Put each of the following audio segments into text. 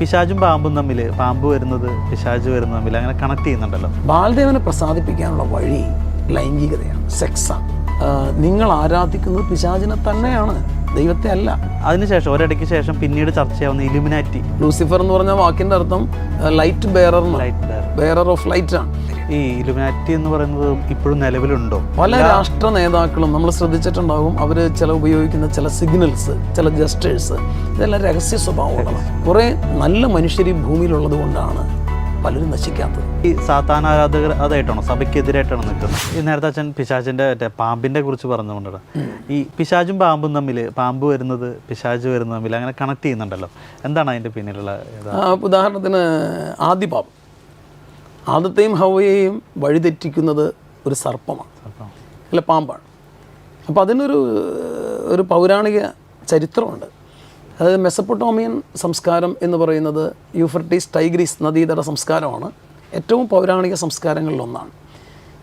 പിശാചും പാമ്പും തമ്മിൽ പാമ്പ് വരുന്നത് പിശാജ് വരുന്നത് തമ്മിൽ അങ്ങനെ കണക്ട് ചെയ്യുന്നുണ്ടല്ലോ. ബാലദേവനെ പ്രസാദിപ്പിക്കാനുള്ള വഴി ലൈംഗികതയാണ് സെക്സാണ് നിങ്ങൾ ആരാധിക്കുന്നത് പിശാചിനെ തന്നെയാണ് ദൈവത്തെ അല്ല. അതിനുശേഷം ഒരിടയ്ക്ക് ശേഷം പിന്നീട് ചർച്ചയാവുന്ന ഇലുമിനാറ്റി ലൂസിഫർ എന്ന് പറഞ്ഞ വാക്കിന്റെ അർത്ഥം light bearer light bearer of light ആണ്. ഈ ഇലുമിനാറ്റി എന്ന് പറയുന്നത് ഇപ്പോഴും നിലവിലുണ്ടോ? പല രാഷ്ട്ര നേതാക്കളും നമ്മൾ ശ്രദ്ധിച്ചിട്ടുണ്ടാകും. അവർ ചില ഉപയോഗിക്കുന്ന ചില സിഗ്നൽസ് ചില ജസ്റ്റേഴ്സ് ഇതെല്ലാം രഹസ്യ സ്വഭാവമുള്ളതാണ്. കുറേ നല്ല മനുഷ്യർ ഈ ഭൂമിയിലുള്ളത് കൊണ്ടാണ് പലരും നശിക്കാത്തത്. ഈ സാത്താൻ ആരാധകർ അതായിട്ടാണോ? സഭയ്ക്കെതിരായിട്ടാണോ നിൽക്കുന്നത്? ഈ നേരത്തെ അച്ഛൻ പിശാചിന്റെ മറ്റേ പാമ്പിന്റെ കുറിച്ച് പറഞ്ഞുകൊണ്ടാണ് ഈ പിശാചും പാമ്പും തമ്മിൽ പാമ്പ് വരുന്നത് പിശാജ് വരുന്നത് തമ്മിൽ അങ്ങനെ കണക്ട് ചെയ്യുന്നുണ്ടല്ലോ. എന്താണ് അതിന്റെ പിന്നിലുള്ള? ഉദാഹരണത്തിന് ആദ്യ പാപം ആദത്തെയും ഹവയെയും വഴിതെറ്റിക്കുന്നത് ഒരു സർപ്പമാണ്. അല്ല പാമ്പാണ്. അപ്പോൾ അതിനൊരു ഒരു പൗരാണിക ചരിത്രമുണ്ട്. അതായത് മെസ്സപ്പൊട്ടോമിയൻ സംസ്കാരം എന്ന് പറയുന്നത് യൂഫർട്ടീസ് ടൈഗ്രീസ് നദീതട സംസ്കാരമാണ്. ഏറ്റവും പൗരാണിക സംസ്കാരങ്ങളിലൊന്നാണ്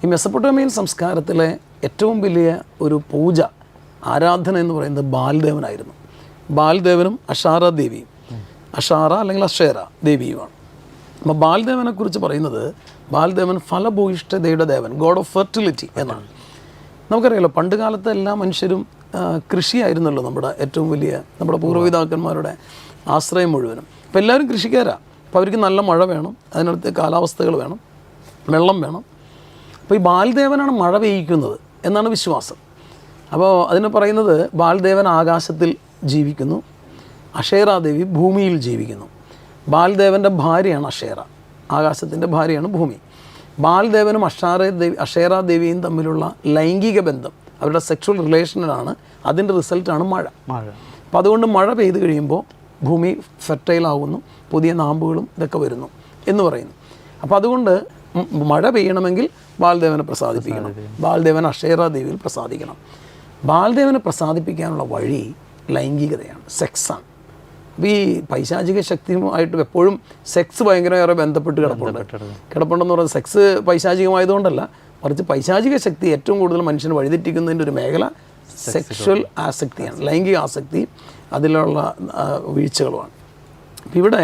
ഈ മെസ്സപ്പൊട്ടോമിയൻ സംസ്കാരത്തിലെ ഏറ്റവും വലിയ ഒരു പൂജ ആരാധന എന്ന് പറയുന്നത് ബാലദേവനായിരുന്നു. ബാലദേവനും അഷാറ ദേവിയും അഷാറ അല്ലെങ്കിൽ അഷേറ ദേവിയുമാണ്. അപ്പോൾ ബാൽദേവനെ കുറിച്ച് പറയുന്നത് ബാൽദേവൻ ഫലഭൂയിഷ്ഠതയുടെ ദേവൻ ഗോഡ് ഓഫ് ഫെർട്ടിലിറ്റി എന്നാണ്. നമുക്കറിയാലോ പണ്ട് കാലത്ത് എല്ലാ മനുഷ്യരും കൃഷിയായിരുന്നല്ലോ നമ്മുടെ ഏറ്റവും വലിയ നമ്മുടെ പൂർവപിതാക്കന്മാരുടെ ആശ്രയം മുഴുവനും. അപ്പോൾ എല്ലാവരും കൃഷിക്കാരാണ് അപ്പോൾ അവർക്ക് നല്ല മഴ വേണം അതിനടുത്ത് കാലാവസ്ഥകൾ വേണം വെള്ളം വേണം. അപ്പോൾ ഈ ബാൽദേവനാണ് മഴ പെയ്യിക്കുന്നത് എന്നാണ് വിശ്വാസം. അപ്പോൾ അതിന് പറയുന്നത് ബാൽദേവൻ ആകാശത്തിൽ ജീവിക്കുന്നു അഷേറാദേവി ഭൂമിയിൽ ജീവിക്കുന്നു. ബാൽദേവന്റെ ഭാര്യയാണ് അഷേറ ആകാശത്തിന്റെ ഭാര്യയാണ് ഭൂമി. ബാൽദേവനും അഷാറ ദേവി അഷേറ ദേവിയും തമ്മിലുള്ള ലൈംഗിക ബന്ധം അവരുടെ സെക്ഷൽ റിലേഷനിലാണ് അതിന്റെ റിസൾട്ടാണ് മഴ. മഴ. അപ്പോൾ അതുകൊണ്ട് മഴ പെയ്തു കഴിയുമ്പോൾ ഭൂമി ഫെർട്ടൈൽ ആവുന്നു പുതിയ നാമ്പുകളും ഇതൊക്കെ വരുന്നു എന്ന് പറയുന്നു. അപ്പോൾ അതുകൊണ്ട് മഴ പെയ്യണമെങ്കിൽ ബാൽദേവനെ പ്രസാദിപ്പിക്കണം. ബാൽദേവൻ അക്ഷേറ ദേവിയിൽ പ്രസാദിക്കണം. ബാൽദേവനെ പ്രസാദിപ്പിക്കാനുള്ള വഴി ലൈംഗികതയാണ് സെക്സാണ് അപ്പോൾ ഈ പൈശാചിക ശക്തിയുമായിട്ട് എപ്പോഴും സെക്സ് ഭയങ്കരമേറെ ബന്ധപ്പെട്ട് കിടപ്പുണ്ട്. കിടപ്പുണ്ടെന്ന് പറയുന്നത് സെക്സ് പൈശാചികമായതുകൊണ്ടല്ല. മറിച്ച് പൈശാചിക ശക്തി ഏറ്റവും കൂടുതൽ മനുഷ്യനെ വഴിതെറ്റിക്കുന്നതിന്റെ ഒരു മേഖല സെക്ഷൽ ആസക്തിയാണ്. ലൈംഗിക ആസക്തി അതിലുള്ള വീഴ്ചകളുമാണ്. അപ്പം ഇവിടെ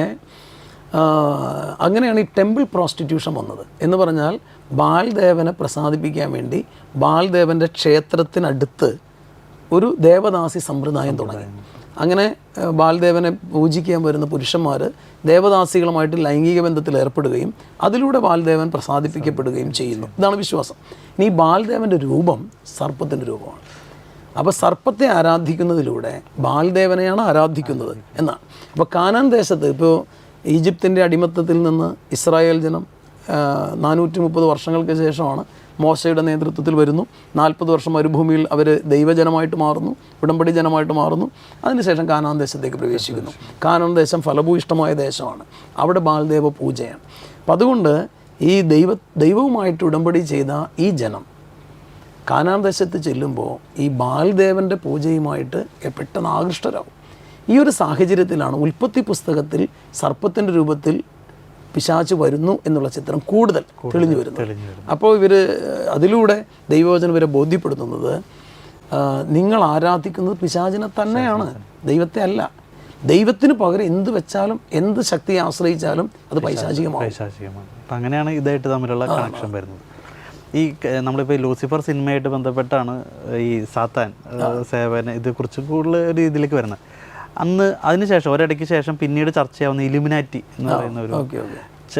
അങ്ങനെയാണ് ഈ ടെമ്പിൾ പ്രോസ്റ്റിറ്റ്യൂഷൻ വന്നത്. എന്ന് പറഞ്ഞാൽ ബാൽദേവനെ പ്രസാദിപ്പിക്കാൻ വേണ്ടി ബാൽദേവന്റെ ക്ഷേത്രത്തിനടുത്ത് ഒരു ദേവദാസി സമ്പ്രദായം തുടങ്ങി. അങ്ങനെ ബാലദേവനെ പൂജിക്കാൻ വരുന്ന പുരുഷന്മാർ ദേവദാസികളുമായിട്ട് ലൈംഗിക ബന്ധത്തിൽ ഏർപ്പെടുകയും അതിലൂടെ ബാലദേവൻ പ്രസാദിപ്പിക്കപ്പെടുകയും ചെയ്യുന്നു. ഇതാണ് വിശ്വാസം. ഇനി ഈ ബാൽദേവന്റെ രൂപം സർപ്പത്തിന്റെ രൂപമാണ്. അപ്പോൾ സർപ്പത്തെ ആരാധിക്കുന്നതിലൂടെ ബാലദേവനെയാണ് ആരാധിക്കുന്നത് എന്നാണ്. അപ്പോൾ കാനാൻ ദേശത്ത് ഇപ്പോൾ ഈജിപ്തിന്റെ അടിമത്തത്തിൽ നിന്ന് ഇസ്രായേൽ ജനം നാനൂറ്റി മുപ്പത് വർഷങ്ങൾക്ക് ശേഷമാണ് മോശയുടെ നേതൃത്വത്തിൽ വരുന്നു. നാൽപ്പത് വർഷം മരുഭൂമിയിൽ അവർ ദൈവജനമായിട്ട് മാറുന്നു ഉടമ്പടി ജനമായിട്ട് മാറുന്നു. അതിനുശേഷം കാനാൻ ദേശത്തേക്ക് പ്രവേശിക്കുന്നു. കാനാൻ ദേശം ഫലഭൂയിഷ്ടമായ ദേശമാണ്. അവിടെ ബാലദേവ പൂജയാണ്. അപ്പം അതുകൊണ്ട് ഈ ദൈവ ദൈവവുമായിട്ട് ഉടമ്പടി ചെയ്ത ഈ ജനം കാനാൻ ദേശത്ത് ചെല്ലുമ്പോൾ ഈ ബാൽദേവന്റെ പൂജയുമായിട്ട് പെട്ടെന്ന് ആകൃഷ്ടരാകും. ഈ ഒരു സാഹചര്യത്തിലാണ് ഉൽപ്പത്തി പുസ്തകത്തിൽ സർപ്പത്തിന്റെ രൂപത്തിൽ പിശാച്ച് വരുന്നു എന്നുള്ള ചിത്രം കൂടുതൽ തെളിഞ്ഞു വരുന്നു. അപ്പോൾ ഇവർ അതിലൂടെ ദൈവവചനം ഇവരെ ബോധ്യപ്പെടുത്തുന്നത് നിങ്ങൾ ആരാധിക്കുന്നത് പിശാചിനെ തന്നെയാണ്. ദൈവത്തെ അല്ല. ദൈവത്തിന് പകരം എന്ത് വെച്ചാലും എന്ത് ശക്തിയെ ആശ്രയിച്ചാലും അത് പൈശാചികമാണ്. പൈശാചികമാണ്. അപ്പം അങ്ങനെയാണ് ഇതായിട്ട് തമ്മിലുള്ള കണക്ഷൻ വരുന്നത്. ഈ നമ്മളിപ്പോൾ ലൂസിഫർ സിനിമയായിട്ട് ബന്ധപ്പെട്ടാണ് ഈ സാത്താൻ സേവന സേവന ഇതേക്കുറിച്ച് കൂടുതൽ ഒരു ഇതിലേക്ക് വരുന്നത്. അന്ന് അതിനുശേഷം ഒരിടയ്ക്ക് ശേഷം പിന്നീട് ചർച്ചയാവുന്ന ഇലുമിനാറ്റി എന്ന് പറയുന്ന ഒരു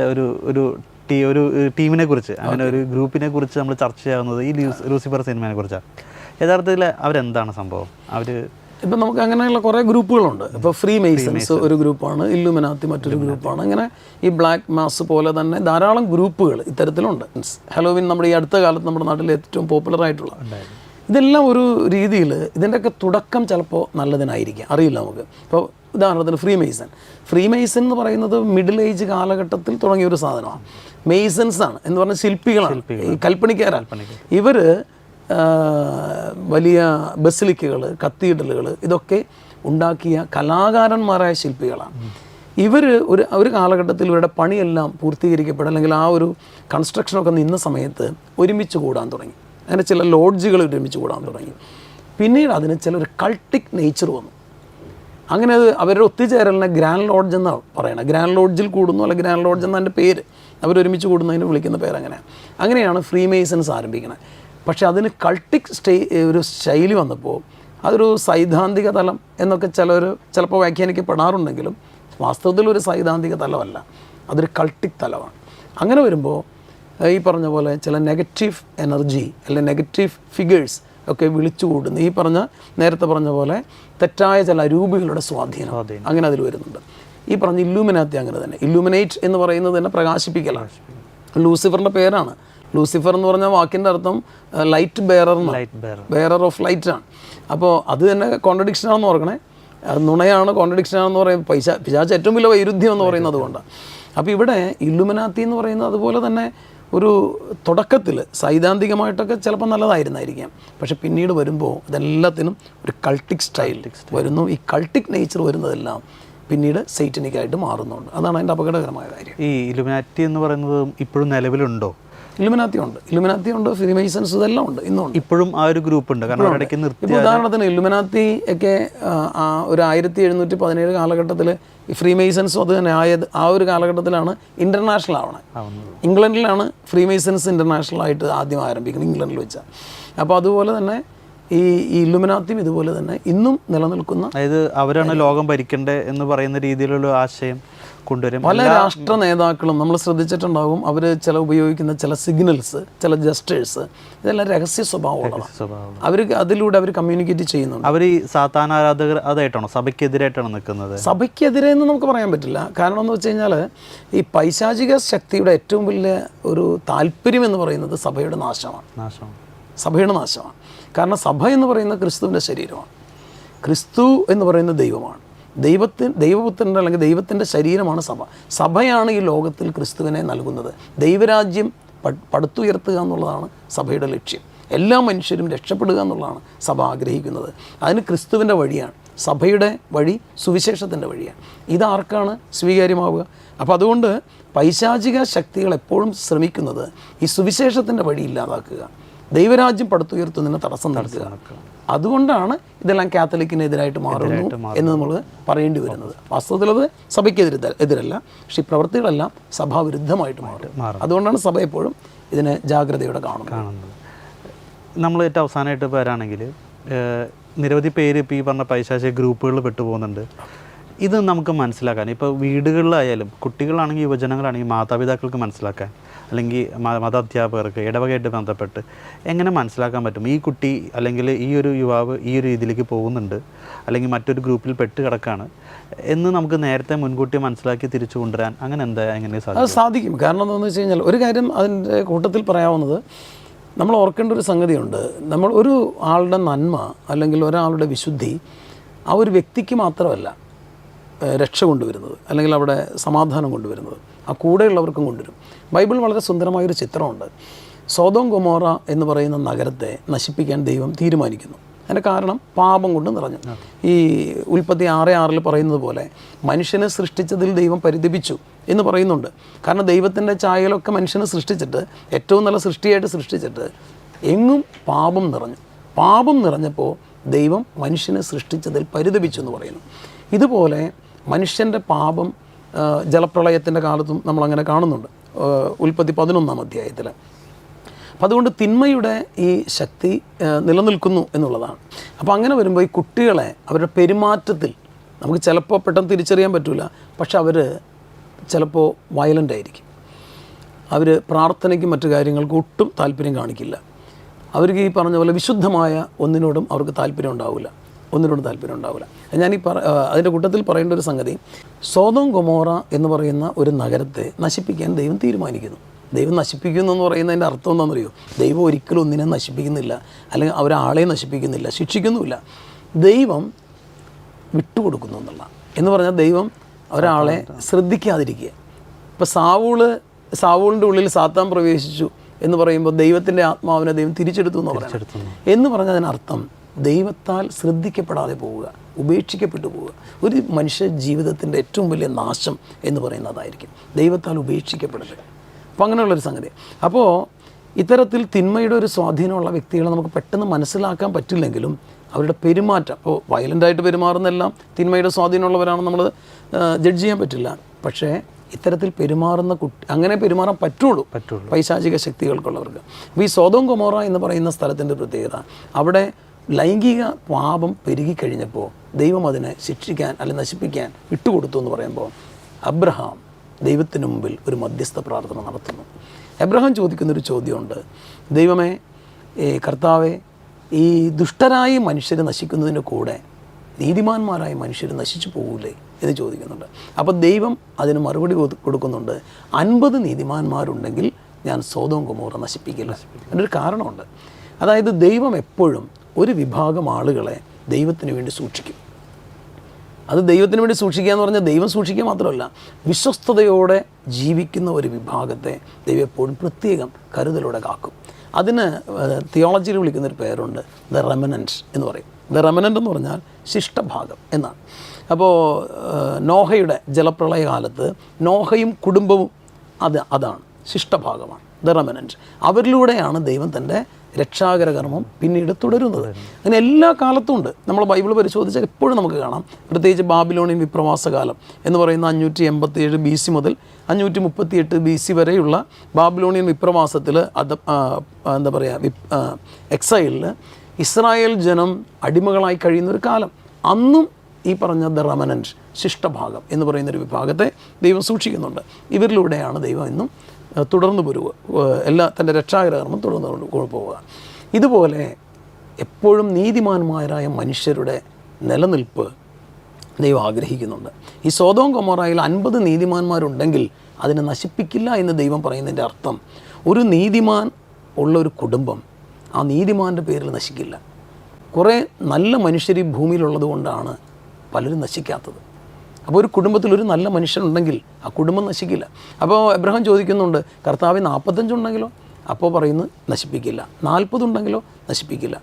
ഒരു ഒരു ടീ ഒരു ടീമിനെ കുറിച്ച് അങ്ങനെ ഒരു ഗ്രൂപ്പിനെ കുറിച്ച് നമ്മൾ ചർച്ച ചെയ്യാവുന്നത് ഈ ലൂസ്- ലൂസിഫർ സിനിമയെ കുറിച്ചാണ്. യഥാർത്ഥത്തിൽ അവരെന്താണ് സംഭവം? അവർ ഇപ്പം നമുക്ക് അങ്ങനെയുള്ള കുറേ ഗ്രൂപ്പുകളുണ്ട്. ഇപ്പോൾ ഫ്രീ മെയ്സൺസ് ഒരു ഗ്രൂപ്പാണ് ഇല്ലുമിനാത്തി മറ്റൊരു ഗ്രൂപ്പാണ്. അങ്ങനെ ഈ ബ്ലാക്ക് മാസ് പോലെ തന്നെ ധാരാളം ഗ്രൂപ്പുകൾ ഇത്തരത്തിലുണ്ട്. ഹലോവിൻ നമ്മുടെ ഈ അടുത്ത കാലത്ത് നമ്മുടെ നാട്ടിൽ ഏറ്റവും പോപ്പുലർ ആയിട്ടുള്ള ഇതെല്ലാം ഒരു രീതിയിൽ ഇതിന്റെയൊക്കെ തുടക്കം ചിലപ്പോൾ നല്ലതിനായിരിക്കാം. അറിയില്ല നമുക്ക്. ഇപ്പോൾ ഉദാഹരണത്തിന് ഫ്രീ മെയ്സൺ. ഫ്രീ മെയ്സൺ എന്ന് പറയുന്നത് മിഡിൽ ഏജ് കാലഘട്ടത്തിൽ തുടങ്ങിയ ഒരു സാധനമാണ്. മെയ്സൺസ് ആണ് എന്ന് പറഞ്ഞാൽ ശില്പികളാണ്. ഈ കൽപ്പണിക്കാരാണ്. ഇവർ വലിയ ബസിലിക്കുകൾ കത്തീഡ്രലുകൾ ഇതൊക്കെ ഉണ്ടാക്കിയ കലാകാരന്മാരായ ശില്പികളാണ്. ഇവർ ഒരു ഒരു കാലഘട്ടത്തിൽ ഇവരുടെ പണിയെല്ലാം പൂർത്തീകരിക്കപ്പെടുക അല്ലെങ്കിൽ ആ ഒരു കൺസ്ട്രക്ഷനൊക്കെ നിന്ന സമയത്ത് ഒരുമിച്ച് കൂടാൻ തുടങ്ങി. അങ്ങനെ ചില ലോഡ്ജുകൾ ഒരുമിച്ച് കൂടാൻ തുടങ്ങി. പിന്നീട് അതിന് ചില ഒരു കൾട്ടിക് നേച്ചർ വന്നു. അങ്ങനെ അത് അവരുടെ ഒത്തുചേരലിനെ ഗ്രാൻഡ് ലോഡ്ജ് എന്നാണ് പറയുന്നത് ഗ്രാൻഡ് ലോഡ്ജിൽ കൂടുന്നു അല്ല ഗ്രാൻഡ് ലോഡ്ജ് എന്ന എന്റെ പേര്. അവർ അവരൊരുമിച്ച് കൂടുന്നതിന് വിളിക്കുന്ന പേര് അങ്ങനെയാണ് അങ്ങനെയാണ് ഫ്രീ മേസൺസ് ആരംഭിക്കുന്നത് പക്ഷേ അതിന് കൾട്ടിക് സ്റ്റേ ഒരു ശൈലി വന്നപ്പോൾ അതൊരു സൈദ്ധാന്തിക തലം എന്നൊക്കെ ചിലർ ചിലപ്പോൾ വ്യാഖ്യാനിക്കപ്പെടാറുണ്ടെങ്കിലും വാസ്തവത്തിൽ ഒരു സൈദ്ധാന്തിക തലമല്ല. അതൊരു കൾട്ടിക് തലമാണ്. അങ്ങനെ വരുമ്പോൾ ഈ പറഞ്ഞ പോലെ ചില നെഗറ്റീവ് എനർജി അല്ലെങ്കിൽ നെഗറ്റീവ് ഫിഗേഴ്സ് ഒക്കെ വിളിച്ചു കൂടുന്നു. ഈ പറഞ്ഞ നേരത്തെ പറഞ്ഞ പോലെ തെറ്റായ ചില രൂപികളുടെ സ്വാധീനം. അങ്ങനെ അതിൽ വരുന്നുണ്ട്. ഈ പറഞ്ഞ ഇല്ലൂമിനാത്തി അങ്ങനെ തന്നെ. ഇല്ലൂമിനേറ്റ് എന്ന് പറയുന്നത് തന്നെ പ്രകാശിപ്പിക്കലാണ്. ലൂസിഫറിന്റെ പേരാണ്. ലൂസിഫർ എന്ന് പറഞ്ഞ വാക്കിന്റെ അർത്ഥം light bearer bearer of light ആണ്. അപ്പോൾ അത് തന്നെ കോൺട്രഡിക്ഷൻ ആണെന്ന് ഓർക്കണേ. നുണയാണ് കോൺട്രഡിക്ഷൻ ആണെന്ന് പറയുന്നത് പൈസ പിശാച്ച് ഏറ്റവും വലിയ വൈരുദ്ധ്യം എന്ന് പറയുന്നത് അതുകൊണ്ടാണ് അപ്പോൾ ഇവിടെ ഇല്ലുമിനാത്തി എന്ന് പറയുന്നത് അതുപോലെ തന്നെ ഒരു തുടക്കത്തിൽ സൈദ്ധാന്തികമായിട്ടൊക്കെ ചിലപ്പോൾ നല്ലതായിരുന്നായിരിക്കാം. പക്ഷെ പിന്നീട് വരുമ്പോൾ ഇതെല്ലാത്തിനും ഒരു കൾട്ടിക് സ്റ്റൈൽ വരുന്നു. ഈ കൾട്ടിക് നേച്ചർ വരുന്നതെല്ലാം പിന്നീട് സൈറ്റനിക്കായിട്ട് മാറുന്നുണ്ട്. അതാണ് അതിന്റെ അപകടകരമായ കാര്യം. ഈ ഇലുമിനാറ്റി എന്ന് പറയുന്നത് ഇപ്പോഴും നിലവിലുണ്ടോ? ഇലുമിനാത്തി ഉണ്ട്. ഇലുമിനാത്തി ഉണ്ട് ഫ്രീമൈസൻസ് ഇതെല്ലാം ഉണ്ട് ഇന്നും ഇപ്പോഴും ആ ഒരു ഗ്രൂപ്പ് ഉണ്ട്. കാരണം നിർത്തി ഇപ്പോൾ ഉദാഹരണത്തിന് ഇലുമിനാത്തി ഒക്കെ ഒരു ആയിരത്തി എഴുന്നൂറ്റി പതിനേഴ് കാലഘട്ടത്തിൽ ഈ മെയ്സൺസും അത് തന്നെ ആയത് ആ ഒരു കാലഘട്ടത്തിലാണ് ഇന്റർനാഷണൽ ആവണത് ഇംഗ്ലണ്ടിലാണ് ഫ്രീ മെയ്സൺസ് ഇന്റർനാഷണൽ ആയിട്ട് ആദ്യം ആരംഭിക്കുന്നത് ഇംഗ്ലണ്ടിൽ വെച്ചാൽ അപ്പോൾ അതുപോലെ തന്നെ ഈ ഈ ഇല്ലുമിനാത്തിയും ഇതുപോലെ തന്നെ ഇന്നും നിലനിൽക്കുന്ന അതായത് അവരാണ് ലോകം ഭരിക്കേണ്ടത് എന്ന് പറയുന്ന രീതിയിലുള്ള ആശയം. കൊണ്ടുവരും. പല രാഷ്ട്ര നേതാക്കളും നമ്മൾ ശ്രദ്ധിച്ചിട്ടുണ്ടാകും. അവർ ചില ഉപയോഗിക്കുന്ന ചില സിഗ്നൽസ് ചില ജസ്റ്റേഴ്സ് ഇതെല്ലാം രഹസ്യ സ്വഭാവമുള്ളതാണ് സ്വഭാവം. അവർ അതിലൂടെ അവർ കമ്മ്യൂണിക്കേറ്റ് ചെയ്യുന്നുണ്ട്. അവർ ഈ സാത്താൻ ആരാധകർ അതായിട്ടാണോ സഭയ്ക്കെതിരായിട്ടാണ് നിൽക്കുന്നത്? സഭയ്ക്കെതിരെ എന്ന് നമുക്ക് പറയാൻ പറ്റില്ല. കാരണം എന്ന് വെച്ച് കഴിഞ്ഞാൽ ഈ പൈശാചിക ശക്തിയുടെ ഏറ്റവും വലിയ ഒരു താല്പര്യം എന്ന് പറയുന്നത് സഭയുടെ നാശമാണ്. നാശമാണ്. സഭയുടെ നാശമാണ്. കാരണം സഭ എന്ന് പറയുന്നത് ക്രിസ്തുവിന്റെ ശരീരമാണ്. ക്രിസ്തു എന്ന് പറയുന്ന ദൈവമാണ്. ദൈവത്തിന് ദൈവപുത്രന്റെ അല്ലെങ്കിൽ ദൈവത്തിന്റെ ശരീരമാണ് സഭ. സഭയാണ് ഈ ലോകത്തിൽ ക്രിസ്തുവിനെ നൽകുന്നത്. ദൈവരാജ്യം പടുത്തുയർത്തുക എന്നുള്ളതാണ് സഭയുടെ ലക്ഷ്യം. എല്ലാ മനുഷ്യരും രക്ഷപ്പെടുക എന്നുള്ളതാണ് സഭ ആഗ്രഹിക്കുന്നത്. അതിന് ക്രിസ്തുവിന്റെ വഴിയാണ്. സഭയുടെ വഴി സുവിശേഷത്തിന്റെ വഴിയാണ്. ഇതാർക്കാണ് സ്വീകാര്യമാവുക? അപ്പോൾ അതുകൊണ്ട് പൈശാചിക ശക്തികൾ എപ്പോഴും ശ്രമിക്കുന്നത് ഈ സുവിശേഷത്തിന്റെ വഴി ഇല്ലാതാക്കുക. ദൈവരാജ്യം പടുത്തുയർത്തുന്നതിന് തടസ്സം നൽകുക അതുകൊണ്ടാണ് ഇതെല്ലാം കാത്തലിക്കിനെതിരായിട്ട് മാറുന്നു എന്ന് നമ്മൾ പറയേണ്ടി വരുന്നത്. വാസ്തവത്തിൽ അത് സഭയ്ക്കെതിരെ എതിരല്ല. പക്ഷെ ഈ പ്രവൃത്തികളെല്ലാം സഭാവിരുദ്ധമായിട്ട് മാറും. അതുകൊണ്ടാണ് സഭ എപ്പോഴും ഇതിനെ ജാഗ്രതയോടെ കാണുന്നത്. കാണുന്നത്. നമ്മൾ ഏറ്റവും അവസാനമായിട്ട് വരാണെങ്കിൽ നിരവധി പേര് ഇപ്പോൾ ഈ പറഞ്ഞ പൈശാചിക ഗ്രൂപ്പുകളിൽ പെട്ടുപോകുന്നുണ്ട്. ഇത് നമുക്ക് മനസ്സിലാക്കാൻ ഇപ്പോൾ വീടുകളിലായാലും കുട്ടികളാണെങ്കിൽ യുവജനങ്ങളാണെങ്കിൽ മാതാപിതാക്കൾക്ക് മനസ്സിലാക്കാൻ അല്ലെങ്കിൽ മതാധ്യാപകർക്ക് ഇടവകയായിട്ട് ബന്ധപ്പെട്ട് എങ്ങനെ മനസ്സിലാക്കാൻ പറ്റും? ഈ കുട്ടി അല്ലെങ്കിൽ ഈ ഒരു യുവാവ് ഈ ഒരു രീതിയിലേക്ക് പോകുന്നുണ്ട് അല്ലെങ്കിൽ മറ്റൊരു ഗ്രൂപ്പിൽ പെട്ട് കിടക്കാണ് എന്ന് നമുക്ക് നേരത്തെ മുൻകൂട്ടി മനസ്സിലാക്കി തിരിച്ചു കൊണ്ടുവരാൻ അങ്ങനെ എന്താ എങ്ങനെ അത് സാധിക്കും? സാധിക്കും. കാരണം എന്താണെന്ന് വെച്ച് കഴിഞ്ഞാൽ ഒരു കാര്യം അതിന്റെ കൂട്ടത്തിൽ പറയാവുന്നത് നമ്മൾ ഓർക്കേണ്ട ഒരു സംഗതിയുണ്ട്. നമ്മൾ ഒരു ആളുടെ നന്മ അല്ലെങ്കിൽ ഒരാളുടെ വിശുദ്ധി ആ ഒരു വ്യക്തിക്ക് മാത്രമല്ല രക്ഷ കൊണ്ടുവരുന്നത് അല്ലെങ്കിൽ അവിടെ സമാധാനം കൊണ്ടുവരുന്നത്. ആ കൂടെയുള്ളവർക്കും കൊണ്ടുവരും. ബൈബിൾ വളരെ സുന്ദരമായൊരു ചിത്രമുണ്ട്. സോതോം ഗൊമോറ എന്ന് പറയുന്ന നഗരത്തെ നശിപ്പിക്കാൻ ദൈവം തീരുമാനിക്കുന്നു. അതിന്റെ കാരണം പാപം കൊണ്ട് നിറഞ്ഞു. ഈ ഉൽപ്പത്തി ആറ് ആറിൽ പറയുന്നത് പോലെ മനുഷ്യനെ സൃഷ്ടിച്ചതിൽ ദൈവം പരിതപിച്ചു എന്ന് പറയുന്നുണ്ട്. കാരണം ദൈവത്തിന്റെ ചായലൊക്കെ മനുഷ്യനെ സൃഷ്ടിച്ചിട്ട് ഏറ്റവും നല്ല സൃഷ്ടിയായിട്ട് സൃഷ്ടിച്ചിട്ട് എങ്ങും പാപം നിറഞ്ഞു. പാപം നിറഞ്ഞപ്പോൾ ദൈവം മനുഷ്യനെ സൃഷ്ടിച്ചതിൽ പരിതപിച്ചു എന്ന് പറയുന്നു. ഇതുപോലെ മനുഷ്യന്റെ പാപം ജലപ്രളയത്തിന്റെ കാലത്തും നമ്മളങ്ങനെ കാണുന്നുണ്ട്. ഉൽപ്പത്തി പതിനൊന്നാം അധ്യായത്തിൽ അപ്പം അതുകൊണ്ട് തിന്മയുടെ ഈ ശക്തി നിലനിൽക്കുന്നു എന്നുള്ളതാണ്. അപ്പോൾ അങ്ങനെ വരുമ്പോൾ ഈ കുട്ടികളെ അവരുടെ പെരുമാറ്റത്തിൽ നമുക്ക് ചിലപ്പോൾ പെട്ടെന്ന് തിരിച്ചറിയാൻ പറ്റില്ല പക്ഷെ അവർ ചിലപ്പോൾ വയലന്റ് ആയിരിക്കും. അവർ പ്രാർത്ഥനയ്ക്കും മറ്റു കാര്യങ്ങൾക്കും ഒട്ടും താല്പര്യം കാണിക്കില്ല. അവർക്ക് ഈ പറഞ്ഞ പോലെ വിശുദ്ധമായ ഒന്നിനോടും അവർക്ക് താല്പര്യം ഉണ്ടാവില്ല ഒന്നിനോടും താല്പര്യം ഉണ്ടാവില്ല ഞാൻ ഈ പറ അതിന്റെ കൂട്ടത്തിൽ പറയേണ്ട ഒരു സംഗതി സോതോം കൊമോറ എന്ന് പറയുന്ന ഒരു നഗരത്തെ നശിപ്പിക്കാൻ ദൈവം തീരുമാനിക്കുന്നു. ദൈവം നശിപ്പിക്കുന്നു എന്ന് പറയുന്നതിന്റെ അർത്ഥം എന്താണെന്നറിയോ? ദൈവം ഒരിക്കലും ഒന്നിനെ നശിപ്പിക്കുന്നില്ല. അല്ലെങ്കിൽ ഒരാളെ നശിപ്പിക്കുന്നില്ല ശിക്ഷിക്കുന്നുമില്ല. ദൈവം വിട്ടുകൊടുക്കുന്നു എന്നുള്ള. എന്ന് പറഞ്ഞാൽ ദൈവം ഒരാളെ ശ്രദ്ധിക്കാതിരിക്കുക. ഇപ്പോൾ സാവൂൾ സാവൂളിന്റെ ഉള്ളിൽ സാത്താൻ പ്രവേശിച്ചു എന്ന് പറയുമ്പോൾ ദൈവത്തിന്റെ ആത്മാവിനെ ദൈവം തിരിച്ചെടുത്തു എന്ന് പറഞ്ഞു എന്ന് പറഞ്ഞതിനർത്ഥം ദൈവത്താൽ ശ്രദ്ധിക്കപ്പെടാതെ പോവുക ഉപേക്ഷിക്കപ്പെട്ടു പോവുക. ഒരു മനുഷ്യ ജീവിതത്തിന്റെ ഏറ്റവും വലിയ നാശം എന്ന് പറയുന്നതായിരിക്കും. ദൈവത്താൽ ഉപേക്ഷിക്കപ്പെടുന്നത് അപ്പോൾ അങ്ങനെയുള്ളൊരു സംഗതി. അപ്പോൾ ഇത്തരത്തിൽ തിന്മയുടെ ഒരു സ്വാധീനമുള്ള വ്യക്തികളെ നമുക്ക് പെട്ടെന്ന് മനസ്സിലാക്കാൻ പറ്റില്ലെങ്കിലും അവരുടെ പെരുമാറ്റം അപ്പോൾ വയലന്റായിട്ട് പെരുമാറുന്നെല്ലാം തിന്മയുടെ സ്വാധീനമുള്ളവരാണ് നമ്മൾ ജഡ്ജ് ചെയ്യാൻ പറ്റില്ല. പക്ഷേ ഇത്തരത്തിൽ പെരുമാറുന്ന കുട്ടി അങ്ങനെ പെരുമാറാൻ പറ്റുള്ളൂ. പറ്റുള്ളൂ. പൈശാചിക ശക്തികൾക്കുള്ളവർക്ക്. അപ്പോൾ ഈ സ്വതം കൊമോറ എന്ന് പറയുന്ന സ്ഥലത്തിന്റെ പ്രത്യേകത അവിടെ ലൈംഗിക പാപം പെരുകിക്കഴിഞ്ഞപ്പോൾ ദൈവം അതിനെ ശിക്ഷിക്കാൻ അല്ലെ നശിപ്പിക്കാൻ വിട്ടുകൊടുത്തു എന്ന് പറയുമ്പോൾ അബ്രഹാം ദൈവത്തിന് മുമ്പിൽ ഒരു മധ്യസ്ഥ പ്രാർത്ഥന നടത്തുന്നു. അബ്രഹാം ചോദിക്കുന്നൊരു ചോദ്യമുണ്ട്. ദൈവമേ ഈ കർത്താവെ ഈ ദുഷ്ടരായ മനുഷ്യർ നശിക്കുന്നതിന്റെ കൂടെ നീതിമാന്മാരായ മനുഷ്യർ നശിച്ചു പോകൂലേ എന്ന് ചോദിക്കുന്നുണ്ട്. അപ്പോൾ ദൈവം അതിന് മറുപടി കൊടു- കൊടുക്കുന്നുണ്ട്. അൻപത് നീതിമാന്മാരുണ്ടെങ്കിൽ ഞാൻ സ്വതവും കുമോറ നശിപ്പിക്കില്ല. അതിനൊരു കാരണമുണ്ട്. അതായത് ദൈവം എപ്പോഴും ഒരു വിഭാഗം ആളുകളെ ദൈവത്തിന് വേണ്ടി സൂക്ഷിക്കും. അത് ദൈവത്തിന് വേണ്ടി സൂക്ഷിക്കുക എന്ന് പറഞ്ഞാൽ ദൈവം സൂക്ഷിക്കുക മാത്രമല്ല വിശ്വസ്തയോടെ ജീവിക്കുന്ന ഒരു വിഭാഗത്തെ ദൈവം എപ്പോഴും പ്രത്യേകം കരുതലോടെ കാക്കും. അതിന് തിയോളജിയിൽ വിളിക്കുന്ന ഒരു പേരുണ്ട് ദ റെമനൻസ് എന്ന് പറയും. ദ റെമനന്റ് എന്ന് പറഞ്ഞാൽ ശിഷ്ടഭാഗം എന്നാണ്. അപ്പോൾ നോഹയുടെ ജലപ്രളയ കാലത്ത് നോഹയും കുടുംബവും അത് അതാണ് ശിഷ്ടഭാഗമാണ് ദ റെമനൻസ് അവരിലൂടെയാണ് ദൈവം തന്റെ രക്ഷാകര കർമ്മം പിന്നീട് തുടരുന്നത്. അങ്ങനെ എല്ലാ കാലത്തും ഉണ്ട്. നമ്മൾ ബൈബിൾ പരിശോധിച്ചാൽ എപ്പോഴും നമുക്ക് കാണാം. പ്രത്യേകിച്ച് ബാബിലോണിയൻ വിപ്രവാസ കാലം എന്ന് പറയുന്ന അഞ്ഞൂറ്റി എൺപത്തി ഏഴ് ബി സി മുതൽ അഞ്ഞൂറ്റി മുപ്പത്തി എട്ട് ബി സി വരെയുള്ള ബാബിലോണിയൻ വിപ്രവാസത്തിൽ അത് എന്താ പറയുക എക്സൈലിൽ ഇസ്രായേൽ ജനം അടിമകളായി കഴിയുന്ന ഒരു കാലം. അന്നും ഈ പറഞ്ഞ ദ റമനന്റ് ശിഷ്ടഭാഗം എന്ന് പറയുന്ന ഒരു വിഭാഗത്തെ ദൈവം സൂക്ഷിക്കുന്നുണ്ട്. ഇവരിലൂടെയാണ് ദൈവം ഇന്നും തുടർന്ന് പോരുക എല്ലാ തന്റെ രക്ഷാകരകർമ്മം തുടർന്ന് പോവുക. ഇതുപോലെ എപ്പോഴും നീതിമാന്മാരായ മനുഷ്യരുടെ നിലനിൽപ്പ് ദൈവം ആഗ്രഹിക്കുന്നുണ്ട്. ഈ സോതോം കൊമോറായിൽ അൻപത് നീതിമാന്മാരുണ്ടെങ്കിൽ അതിനെ നശിപ്പിക്കില്ല എന്ന് ദൈവം പറയുന്നതിന്റെ അർത്ഥം ഒരു നീതിമാൻ ഉള്ള ഒരു കുടുംബം ആ നീതിമാന്റെ പേരിൽ നശിക്കില്ല. കുറേ നല്ല മനുഷ്യർ ഈ ഭൂമിയിലുള്ളത് കൊണ്ടാണ് പലരും നശിക്കാത്തത്. അപ്പോൾ ഒരു കുടുംബത്തിൽ ഒരു നല്ല മനുഷ്യനുണ്ടെങ്കിൽ ആ കുടുംബം നശിക്കില്ല. അപ്പോൾ എബ്രഹാം ചോദിക്കുന്നുണ്ട് കർത്താവ് നാൽപ്പത്തഞ്ചുണ്ടെങ്കിലോ അപ്പോൾ പറയുന്നു നശിപ്പിക്കില്ല. നാൽപ്പതുണ്ടെങ്കിലോ നശിപ്പിക്കില്ല.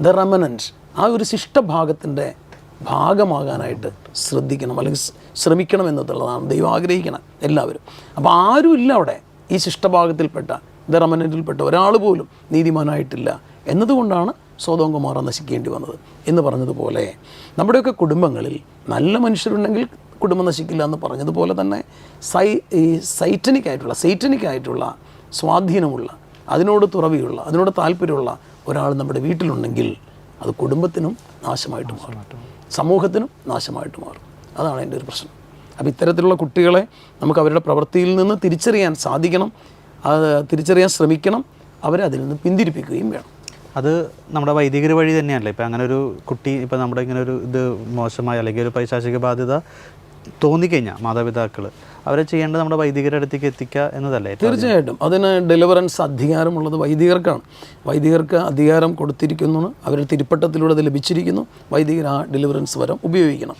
ദ റെമനൻസ് ആ ഒരു ശിഷ്ടഭാഗത്തിന്റെ ഭാഗമാകാനായിട്ട് ശ്രദ്ധിക്കണം അല്ലെങ്കിൽ ശ്രമിക്കണം എന്നുള്ളതാണ്. ദൈവം ആഗ്രഹിക്കണം എല്ലാവരും. അപ്പോൾ ആരും ഇല്ല അവിടെ ഈ ശിഷ്ടഭാഗത്തിൽപ്പെട്ട ദ റമനന്റിൽപ്പെട്ട ഒരാൾ പോലും നീതിമാനായിട്ടില്ല. എന്നതുകൊണ്ടാണ് സ്വതവും കുമാറ നശിക്കേണ്ടി വന്നത് എന്ന് പറഞ്ഞതുപോലെ നമ്മുടെയൊക്കെ കുടുംബങ്ങളിൽ നല്ല മനുഷ്യരുണ്ടെങ്കിൽ കുടുംബം നശിക്കില്ല എന്ന് പറഞ്ഞതുപോലെ തന്നെ സൈ ഈ സൈറ്റനിക് ആയിട്ടുള്ള സൈറ്റനിക് ആയിട്ടുള്ള സ്വാധീനമുള്ള അതിനോട് തുറവിയുള്ള അതിനോട് താല്പര്യമുള്ള ഒരാൾ നമ്മുടെ വീട്ടിലുണ്ടെങ്കിൽ അത് കുടുംബത്തിനും നാശമായിട്ട് മാറും. സമൂഹത്തിനും നാശമായിട്ട് മാറും. അതാണ് എന്റെ ഒരു പ്രശ്നം. അപ്പോൾ ഇത്തരത്തിലുള്ള കുട്ടികളെ നമുക്ക് അവരുടെ പ്രവൃത്തിയിൽ നിന്ന് തിരിച്ചറിയാൻ സാധിക്കണം. അത് തിരിച്ചറിയാൻ ശ്രമിക്കണം. അവരെ അതിൽ നിന്ന് പിന്തിരിപ്പിക്കുകയും വേണം. അത് നമ്മുടെ വൈദികർ വഴി തന്നെയല്ലേ? ഇപ്പം അങ്ങനെ ഒരു കുട്ടി ഇപ്പം നമ്മുടെ ഇങ്ങനെ ഒരു ഇത് മോശമായ അല്ലെങ്കിൽ ഒരു പൈശാചിക ബാധ്യത തോന്നിക്കഴിഞ്ഞാൽ മാതാപിതാക്കൾ അവരെ ചെയ്യേണ്ടത് നമ്മുടെ വൈദികരുടെ അടുത്തേക്ക് എത്തിക്കുക എന്നതല്ലേ തീർച്ചയായിട്ടും. അതിന് ഡെലിവറൻസ് അധികാരമുള്ളത് വൈദികർക്കാണ്. വൈദികർക്ക് അധികാരം കൊടുത്തിരിക്കുന്നു അവരുടെ തിരുപ്പട്ടത്തിലൂടെ അത് ലഭിച്ചിരിക്കുന്നു. വൈദികർ ആ ഡെലിവറൻസ് വരം ഉപയോഗിക്കണം.